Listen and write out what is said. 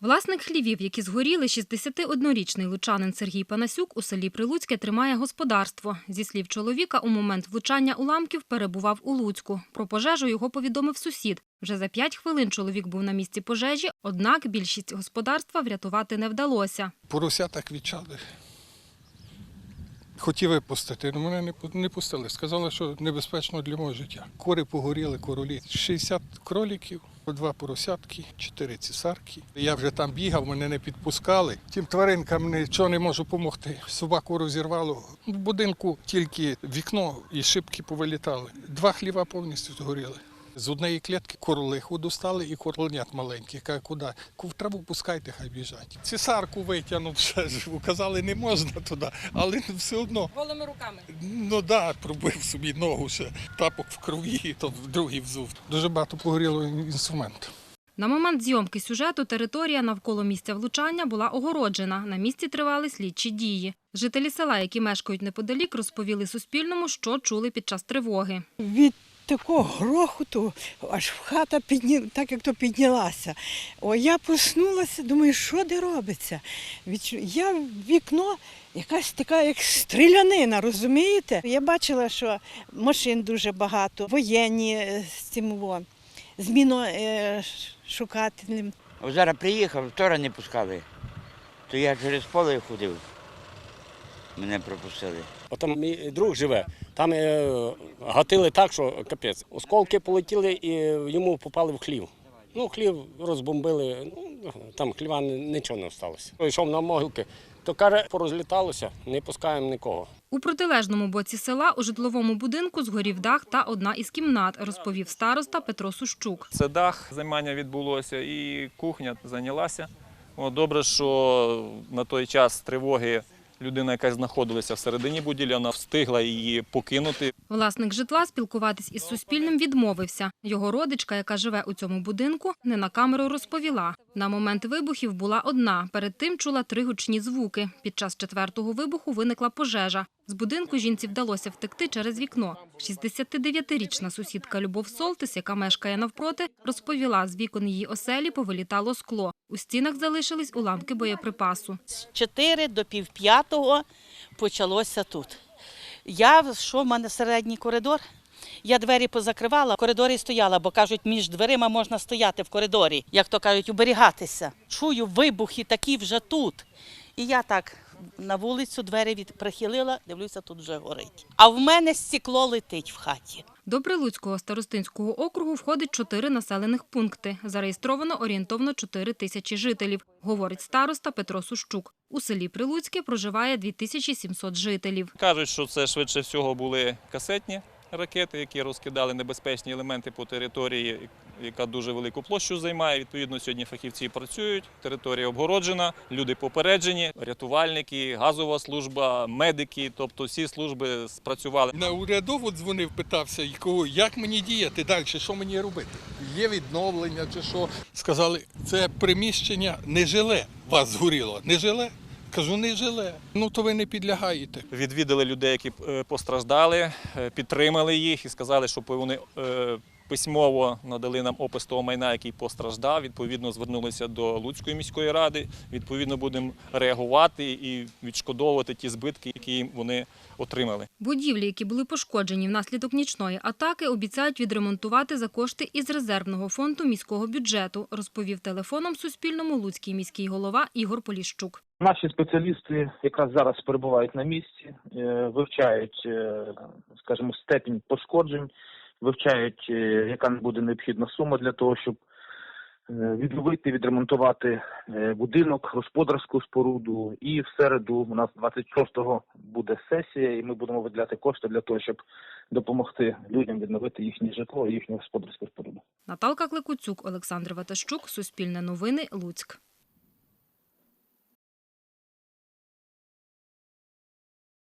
Власник хлівів, які згоріли, 61-річний лучанин Сергій Панасюк у селі Прилуцьке тримає господарство. Зі слів чоловіка, у момент влучання уламків перебував у Луцьку. Про пожежу його повідомив сусід. Вже за п'ять хвилин чоловік був на місці пожежі, однак більшість господарства врятувати не вдалося. Поросята квічали. Хотів випустити, але мене не не пустили. Сказали, що небезпечно для мого життя. Кори погоріли, королі. 60 кроліків, два поросятки, чотири цісарки. Я вже там бігав, мене не підпускали. Тим тваринкам нічого не можу допомогти. Собаку розірвало. В будинку тільки вікно і шибки повилітали. Два хліва повністю згоріли. З однієї клітки корлиху достали і корленят маленьких. Каже, куди? В траву пускайте, хай біжать. Цесарку витягнув, ще ж казали, не можна туди, але все одно. Голими руками. Ну да, пробив собі ногу ще, тапок в крові, то в другий взув. Дуже багато погоріло інструменту. На момент зйомки сюжету територія навколо місця влучання була огороджена. На місці тривали слідчі дії. Жителі села, які мешкають неподалік, розповіли Суспільному, що чули під час тривоги. Від такого грохоту аж хата підні... так як то піднялася. О, я проснулася, думаю, що де робиться? Я в вікно якась така, як стрілянина, розумієте? Я бачила, що машин дуже багато, воєнні е, з цим во, зміно е. Ось Зараз приїхав, вчора не пускали. То я через поле ходив. Мене пропустили. Там мій друг живе, там е, гатили так, що капець. Осколки полетіли і йому попали в хлів. Ну, хлів розбомбили, ну, там хліва нічого не залишилося. Йшов на могилки, то каже, порозліталося, не пускаємо нікого. У протилежному боці села у житловому будинку згорів дах та одна із кімнат, розповів староста Петро Сущук. Це дах займання відбулося і кухня зайнялася. Добре, що на той час тривоги людина, яка знаходилася всередині будівлі, вона встигла її покинути. Власник житла спілкуватись із Суспільним відмовився. Його родичка, яка живе у цьому будинку, не на камеру розповіла. На момент вибухів була одна. Перед тим чула три гучні звуки. Під час четвертого вибуху виникла пожежа. З будинку жінці вдалося втекти через вікно. 69-річна сусідка Любов Солтис, яка мешкає навпроти, розповіла, з вікон її оселі повилітало скло. У стінах залишились уламки боєприпасу. з 4 до півп'ятого почалося тут. Я що в мене середній коридор? Я двері позакривала, в коридорі стояла, бо кажуть, між дверима можна стояти в коридорі, як то кажуть, уберігатися. Чую вибухи такі вже тут. І я так на вулицю двері від прихилила, дивлюся, тут вже горить. А в мене стекло летить в хаті. До Прилуцького старостинського округу входить чотири населених пункти. Зареєстровано орієнтовно 4 тисячі жителів, говорить староста Петро Сущук. У селі Прилуцьке проживає 2700 жителів. Кажуть, що це швидше всього були касетні ракети, які розкидали небезпечні елементи по території, яка дуже велику площу займає. Відповідно, сьогодні фахівці працюють. Територія обгороджена, люди попереджені, рятувальники, газова служба, медики, тобто всі служби спрацювали. На урядову дзвонив, питався, як мені діяти далі, що мені робити? Є відновлення чи що. Сказали, це приміщення не жиле. Вас згоріло. Не жиле? Кажу, не жиле. Ну то ви не підлягаєте. Відвідали людей, які е, постраждали, е, підтримали їх і сказали, щоб вони е, письмово надали нам опис того майна, який постраждав. Відповідно, звернулися до Луцької міської ради. Відповідно, будемо реагувати і відшкодовувати ті збитки, які вони отримали. Будівлі, які були пошкоджені внаслідок нічної атаки, обіцяють відремонтувати за кошти із резервного фонду міського бюджету, розповів телефоном Суспільному Луцький міський голова Ігор Поліщук. Наші спеціалісти якраз зараз перебувають на місці, е, вивчають, е, скажімо, степінь пошкоджень, вивчають, е, яка буде необхідна сума для того, щоб е, відновити, відремонтувати е, будинок, господарську споруду. І в середу у нас 26-го буде сесія, і ми будемо виділяти кошти для того, щоб допомогти людям відновити їхнє житло і їхню господарську споруду. Наталка Кликуцюк, Олександр Ватащук, Суспільне новини, Луцьк.